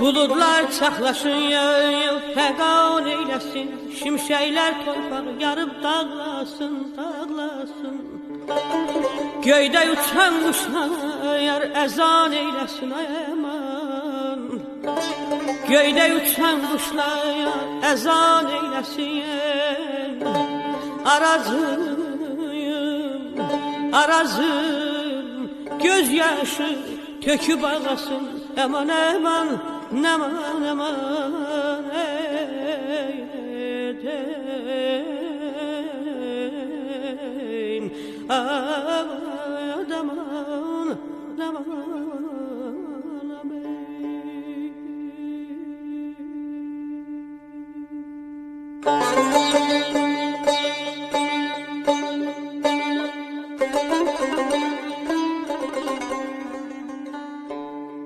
Buludlar çaxlaşın yayıl fəqan eyləsin. Şimşəklər torpağı yarıb dağlasın, dağlasın. Göydə uçan quşlar əzan eyləsin ay aman Göydə uçan quşlar əzan eyləsin Arazım, arazım Göz yaşı töküb ağasın Aman namah naman